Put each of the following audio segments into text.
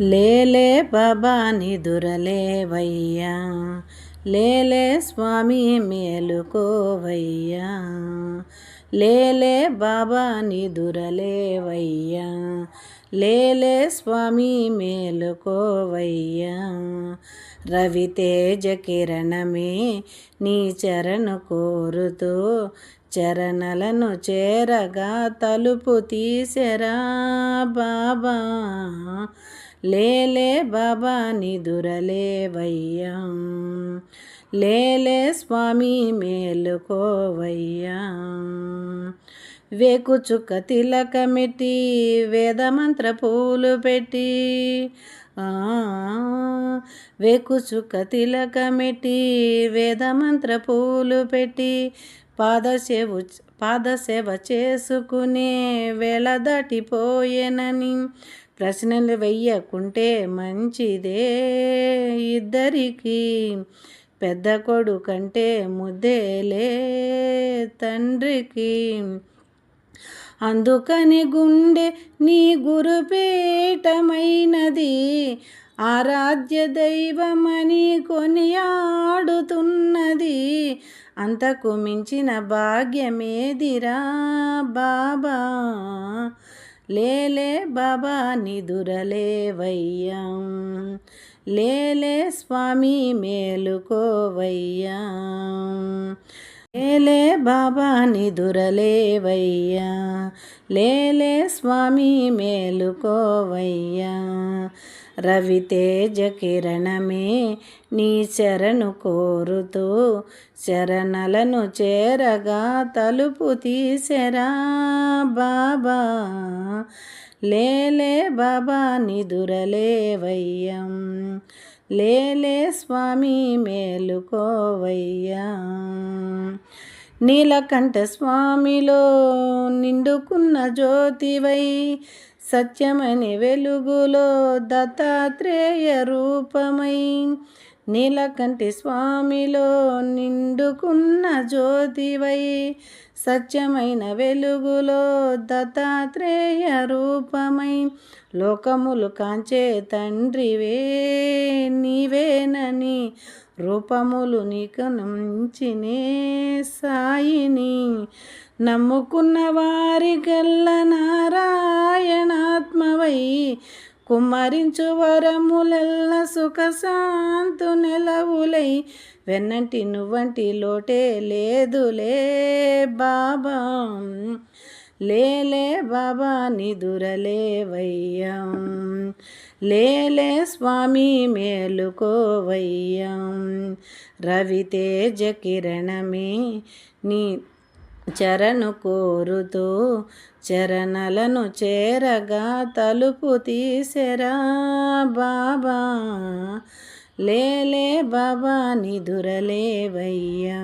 లేలే బాబా నిదురలేవయ్యా. లేలే స్వామి మేలుకోవయ్యా. లేలే బాబా నిదురలేవయ్యా. లేలే స్వామి మేలుకోవయ్యా. రవితేజ కిరణమే నీ చరణు కోరుతూ చరణలను చేరగా తలుపు తీసెరా బాబా. లేలే బాబా నిదురలేవయ్యా. లేలే స్వామి మేలుకోవయ్యా. వేకుచుక్క తిలకమెట్టి వేదమంత్ర పూలు పెట్టి ఆ, వేకు తిలకమెట్టి వేదమంత్ర పూలు పెట్టి పాదసేవు పాదసేవ చేసుకునే వేళ దాటిపోయేనని ప్రశ్నలు వెయ్యకుంటే మంచిదే ఇద్దరికి. పెద్ద కొడుకంటే ముద్దేలే తండ్రికి. అందుకని గుండె నీ గురుపీఠమైనది. ఆరాధ్య దైవమని కొనియాడుతున్నది. అంతకు మించిన భాగ్యమేదిరా బాబా? లేలే బాబా నిదురలేవయ్యా. లేలే స్వామి మేలుకోవయ్యా. లేలే బాబా నిదురలేవయ్యా. లేలే స్వామి మేలుకోవయ్యా. రవితేజ కిరణమే నీ శరణు కోరుతూ శరణలను చేరగా తలుపు తీసెరా బాబా. లేలే బాబా నిదురలేవయ్యం. లేలే స్వామి మేలుకోవయ్యా. నీలకంఠ స్వామిలో నిండుకున్న జ్యోతివై సత్యమని వెలుగులో దత్తాత్రేయ రూపమై నీలకంఠి స్వామిలో నిండుకున్న జ్యోతివై సత్యమైన వెలుగులో దత్తాత్రేయ రూపమై లోకములు కాంచే తండ్రివే నీవేనని రూపములు నీకు నుంచినే సాయిని. నమ్ముకున్న వారికెల్ల నారాయణాత్మవై కుమ్మరించు వరములెల్ల సుఖశాంతు నెలవులై వెన్నంటి నువ్వంటి లోటే లేదులే బాబా. లేలే బాబా నిదురలేవయ్యం. లేలే స్వామి మేలుకోవయ్యం. రవితేజ కిరణమే నీ చరణు కోరుతూ చరణలను చేరగా తలుపు తీసెరా బాబా. లేలే బాబా నిదురలేవయ్యా.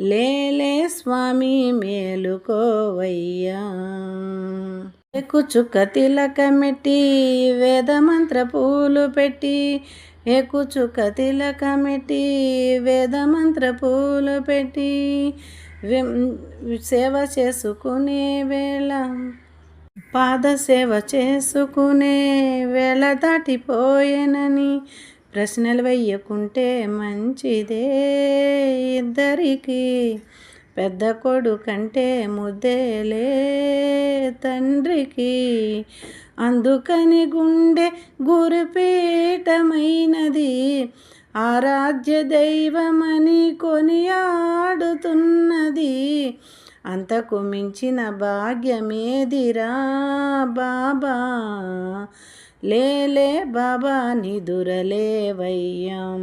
లేలే స్వామి మేలుకోవయ్యా. ఎక్కుచుక్క తిలకమెట్టి వేదమంత్ర పూలు పెట్టి. ఎక్కుచుక తిలకమెట్టి వేదమంత్ర పూలు పెట్టి. సేవ చేసుకునే వేళ పాద సేవ చేసుకునే వేళ దాటిపోయేనని ప్రశ్నలు వెయ్యకుంటే మంచిదే ఇద్దరికి. పెద్ద కొడుకంటే ముద్దేలే తండ్రికి. అందుకని గుండె గురుపీఠమైనది. ఆరాధ్య దైవమని కొనియాడుతున్నది. అంతకు మించిన భాగ్యమేదిరా బాబా? లేలే బాబా నిదురలేవయ్యం.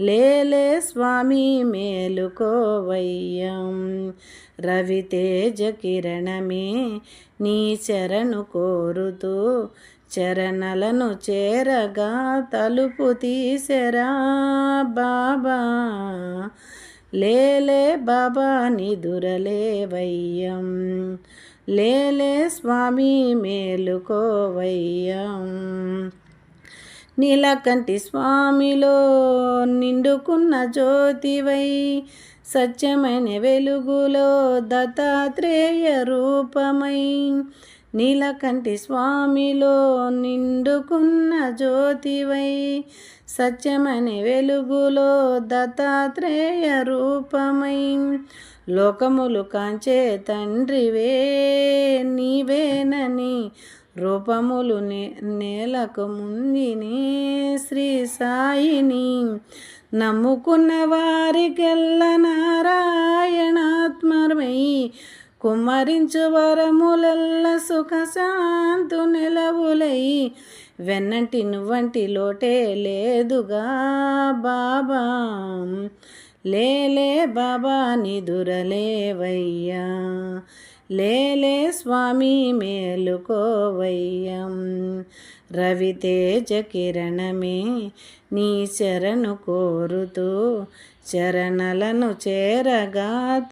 లేలే స్వామి మేలుకోవయ్యం. రవితేజ కిరణమే నీ శరణు కోరుతూ చరణలను చేరగా తలుపు తీసెరా బాబా. లేలే బాబా నిదురలేవయ్యం. లేలే స్వామి మేలుకోవయ్యం. నీలకంటి స్వామిలో నిండుకున్న జ్యోతివై సత్యమైన వెలుగులో దత్తాత్రేయ రూపమై నీలకంటి స్వామిలో నిండుకున్న జ్యోతివై సత్యమని వెలుగులో దత్తాత్రేయ రూపమై. లోకములు కాంచే తండ్రివే నీవేనని రూపములు నే నేలకు ముందిని శ్రీ సాయిని. నమ్ముకున్న వారికెల్ల నారాయణాత్మరమై కుమ్మరించు సుఖ సుఖశాంతు నెలవులై. వెన్నంటి నువ్వంటి లోటే లేదుగా బాబా. లేలే బాబా నిదురలేవయ్యా. లేలే స్వామి మేలుకోవయ్యం. రవితేజ కిరణమే నీ శరణు కోరుతూ చరణలను చేరగా